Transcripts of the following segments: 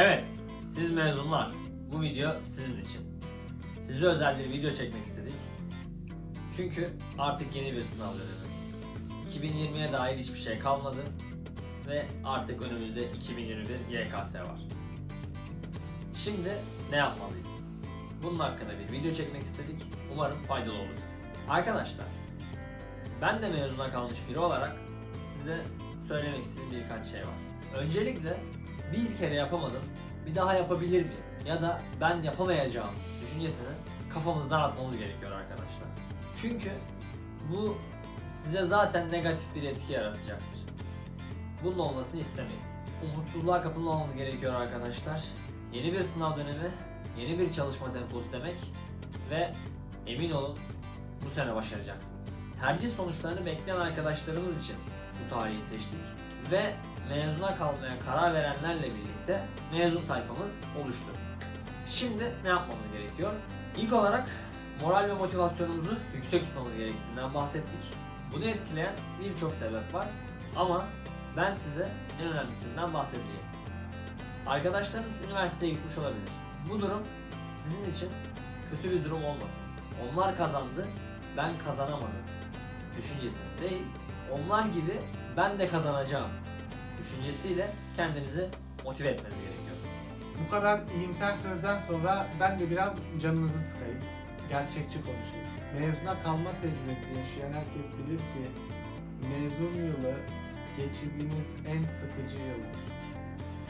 Evet, siz mezunlar. Bu video sizin için. Size özel bir video çekmek istedik. Çünkü artık yeni bir sınav dönemi. 2020'ye dair hiçbir şey kalmadı ve artık önümüzde 2021 YKS var. Şimdi ne yapmalıyız? Bunun hakkında bir video çekmek istedik. Umarım faydalı olur. Arkadaşlar, ben de mezuna kalmış biri olarak size söylemek istediğim birkaç şey var. Öncelikle bir kere yapamadım, bir daha yapabilir miyim? Ya da ben yapamayacağım düşüncesini kafamızdan atmamız gerekiyor arkadaşlar. Çünkü bu size zaten negatif bir etki yaratacaktır. Bunun olmasını istemeyiz. Umutsuzluğa kapılmamamız gerekiyor arkadaşlar. Yeni bir sınav dönemi, yeni bir çalışma temposu demek ve emin olun bu sene başaracaksınız. Tercih sonuçlarını bekleyen arkadaşlarımız için bu tarihi seçtik ve mezuna kalmaya karar verenlerle birlikte mezun tayfamız oluştu. Şimdi ne yapmamız gerekiyor? İlk olarak moral ve motivasyonumuzu yüksek tutmamız gerektiğinden bahsettik. Bunu etkileyen birçok sebep var ama ben size en önemlisinden bahsedeceğim. Arkadaşlarınız üniversiteye gitmiş olabilir. Bu durum sizin için kötü bir durum olmasın. Onlar kazandı, ben kazanamadım düşüncesi değil. Onlar gibi ben de kazanacağım düşüncesiyle kendinizi motive etmeniz gerekiyor. Bu kadar iyimser sözden sonra ben de biraz canınızı sıkayım. Gerçekçi konuşayım. Mezuna kalma tecrübesi yaşayan herkes bilir ki mezun yılı geçirdiğiniz en sıkıcı yıldır.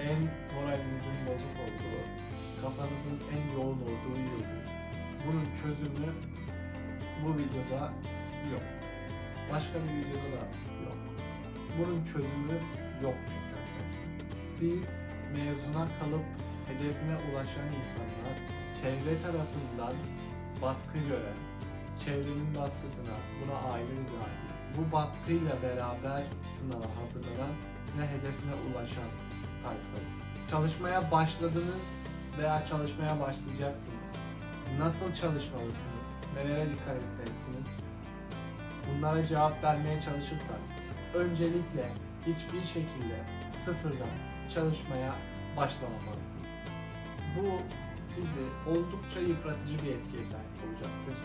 En moralinizin bozuk olduğu, kafanızın en yoğun olduğu yıldır. Bunun çözümü bu videoda yok. Başka bir videoda da yok. Bunun çözümü yok çünkü arkadaşlar. Biz mezuna kalıp hedefine ulaşan insanlar çevre tarafından baskı gören, çevrenin baskısına, buna aile dahil, bu baskıyla beraber sınava hazırlanan ve hedefine ulaşan tayfarız. Çalışmaya başladınız veya çalışmaya başlayacaksınız. Nasıl çalışmalısınız? Nelere dikkat etmelisiniz? Bunlara cevap vermeye çalışırsak, öncelikle hiçbir şekilde sıfırdan çalışmaya başlamamalısınız. Bu sizi oldukça yıpratıcı bir etkiye sahip olacaktır.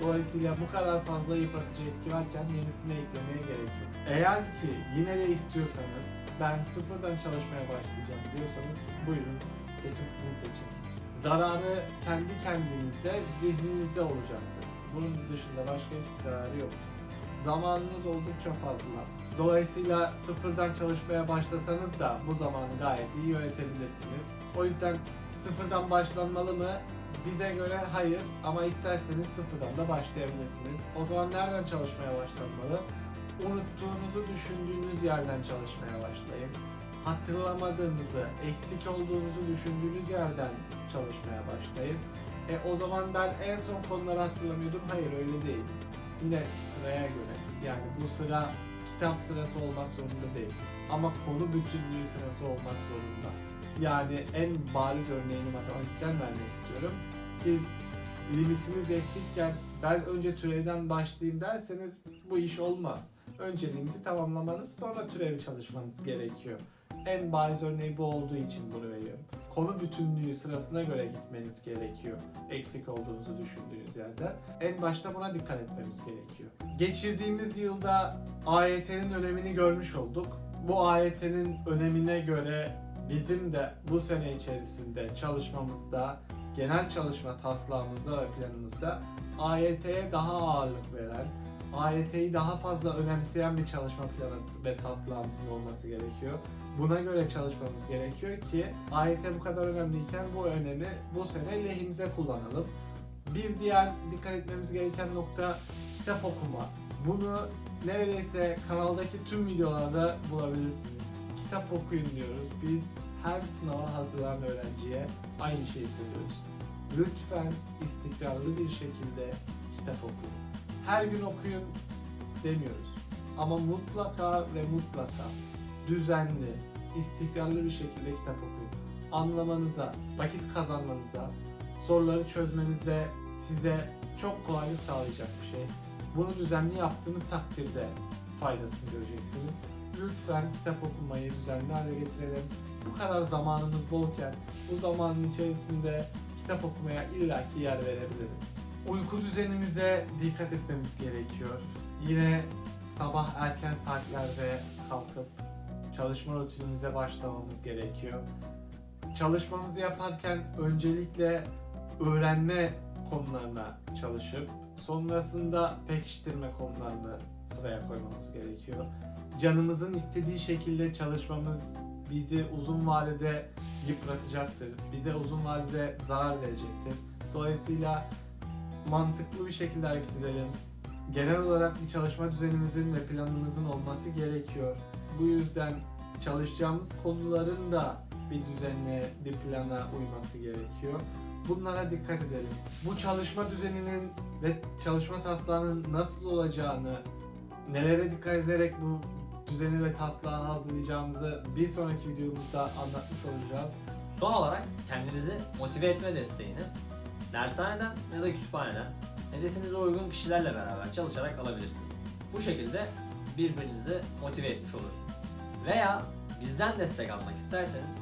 Dolayısıyla bu kadar fazla yıpratıcı etki varken yenisini eklemeye gerek yok. Eğer ki yine de istiyorsanız ben sıfırdan çalışmaya başlayacağım diyorsanız buyurun seçim sizin seçiminiz. Zararı kendi kendinize zihninizde olacaktır. Bunun dışında başka hiçbir zararı yok. Zamanınız oldukça fazla. Dolayısıyla sıfırdan çalışmaya başlasanız da bu zamanı gayet iyi yönetebilirsiniz. O yüzden sıfırdan başlanmalı mı? Bize göre hayır ama isterseniz sıfırdan da başlayabilirsiniz. O zaman nereden çalışmaya başlanmalı? Unuttuğunuzu düşündüğünüz yerden çalışmaya başlayın. Hatırlamadığınızı, eksik olduğunuzu düşündüğünüz yerden çalışmaya başlayın. E o zaman ben en son konuları hatırlamıyordum. Hayır öyle değil. Yine sıraya göre. Yani bu sıra kitap sırası olmak zorunda değil. Ama konu bütünlüğü sırası olmak zorunda. Yani en bariz örneğini matematikten vermek istiyorum. Siz limitiniz eksikken ben önce türevden başlayayım derseniz bu iş olmaz. Önce limiti tamamlamanız sonra türevi çalışmanız gerekiyor. En bariz örneği bu olduğu için bunu veriyorum. Konu bütünlüğü sırasına göre gitmeniz gerekiyor. Eksik olduğunuzu düşündüğünüz yerde. En başta buna dikkat etmemiz gerekiyor. Geçirdiğimiz yılda AYT'nin önemini görmüş olduk. Bu AYT'nin önemine göre bizim de bu sene içerisinde çalışmamızda, genel çalışma taslağımızda ve planımızda AYT'ye daha ağırlık veren, AYT'yi daha fazla önemseyen bir çalışma planı ve taslağımızın olması gerekiyor. Buna göre çalışmamız gerekiyor ki AYT bu kadar önemliyken bu önemi bu sene lehimize kullanalım. Bir diğer dikkat etmemiz gereken nokta kitap okuma. Bunu neredeyse kanaldaki tüm videolarda bulabilirsiniz. Kitap okuyun diyoruz. Biz her sınava hazırlanan öğrenciye aynı şeyi söylüyoruz. Lütfen istikrarlı bir şekilde kitap okuyun. Her gün okuyun demiyoruz. Ama mutlaka ve mutlaka düzenli, istikrarlı bir şekilde kitap okuyun. Anlamanıza, vakit kazanmanıza, soruları çözmenizde size çok kolaylık sağlayacak bir şey. Bunu düzenli yaptığınız takdirde faydasını göreceksiniz. Lütfen kitap okumayı düzenli hale getirelim. bu kadar zamanımız bolken bu zamanın içerisinde kitap okumaya illaki yer verebiliriz. Uyku düzenimize dikkat etmemiz gerekiyor. Yine sabah erken saatlerde kalkıp çalışma rutinimize başlamamız gerekiyor. Çalışmamızı yaparken öncelikle öğrenme konularına çalışıp sonrasında pekiştirme konularını sıraya koymamız gerekiyor. Canımızın istediği şekilde çalışmamız bizi uzun vadede yıpratacaktır. Bize uzun vadede zarar verecektir. Dolayısıyla mantıklı bir şekilde hareket edelim. Genel olarak bir çalışma düzenimizin ve planımızın olması gerekiyor. Bu yüzden çalışacağımız konuların da bir düzenle, bir plana uyması gerekiyor. Bunlara dikkat edelim. Bu çalışma düzeninin ve çalışma taslağının nasıl olacağını, nelere dikkat ederek bu düzeni ve taslağı hazırlayacağımızı bir sonraki videomuzda anlatmış olacağız. Son olarak kendinizi motive etme desteğini dershaneden ya da kütüphaneden hedefinize uygun kişilerle beraber çalışarak alabilirsiniz. Bu şekilde birbirinizi motive etmiş olursunuz. Veya bizden destek almak isterseniz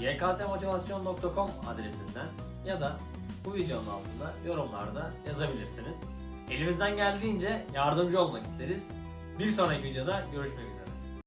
yksmotivasyon.com adresinden ya da bu videonun altında yorumlarda yazabilirsiniz. Elimizden geldiğince yardımcı olmak isteriz. Bir sonraki videoda görüşmek üzere.